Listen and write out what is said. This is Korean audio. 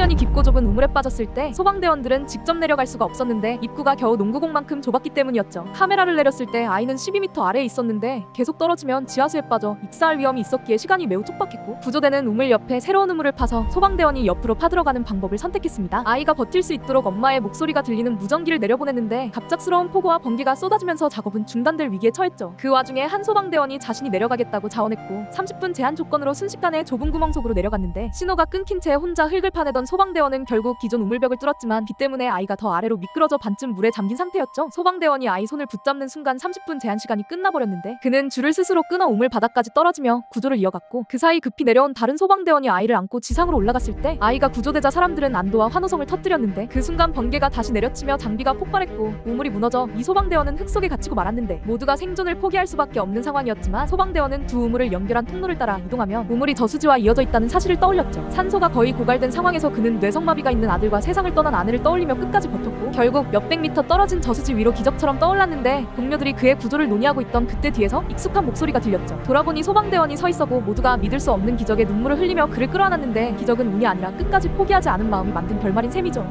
수년이 깊고 좁은 우물에 빠졌을 때 소방대원들은 직접 내려갈 수가 없었는데 입구가 겨우 농구공만큼 좁았기 때문이었죠. 카메라를 내렸을 때 아이는 12m 아래에 있었는데 계속 떨어지면 지하수에 빠져 익사할 위험이 있었기에 시간이 매우 촉박했고 구조대는 우물 옆에 새로운 우물을 파서 소방대원이 옆으로 파들어가는 방법을 선택했습니다. 아이가 버틸 수 있도록 엄마의 목소리가 들리는 무전기를 내려보냈는데 갑작스러운 폭우와 번개가 쏟아지면서 작업은 중단될 위기에 처했죠. 그 와중에 한 소방대원이 자신이 내려가겠다고 자원했고 30분 제한 조건으로 순식간에 좁은 구멍 속으로 내려갔는데 신호가 끊긴 채 혼자 흙을 파내던 소방대원은 결국 기존 우물벽을 뚫었지만 비 때문에 아이가 더 아래로 미끄러져 반쯤 물에 잠긴 상태였죠. 소방대원이 아이 손을 붙잡는 순간 30분 제한 시간이 끝나버렸는데 그는 줄을 스스로 끊어 우물 바닥까지 떨어지며 구조를 이어갔고 그 사이 급히 내려온 다른 소방대원이 아이를 안고 지상으로 올라갔을 때 아이가 구조되자 사람들은 안도와 환호성을 터뜨렸는데 그 순간 번개가 다시 내려치며 장비가 폭발했고 우물이 무너져 이 소방대원은 흙 속에 갇히고 말았는데 모두가 생존을 포기할 수밖에 없는 상황이었지만 소방대원은 두 우물을 연결한 통로를 따라 이동하며 우물이 저수지와 이어져 있다는 사실을 떠올렸죠. 산소가 거의 고갈된 상황에서 그는 뇌성마비가 있는 아들과 세상을 떠난 아내를 떠올리며 끝까지 버텼고 결국 몇백 미터 떨어진 저수지 위로 기적처럼 떠올랐는데 동료들이 그의 구조를 논의하고 있던 그때 뒤에서 익숙한 목소리가 들렸죠. 돌아보니 소방대원이 서 있었고 모두가 믿을 수 없는 기적에 눈물을 흘리며 그를 끌어안았는데 기적은 운이 아니라 끝까지 포기하지 않은 마음이 만든 결말인 셈이죠.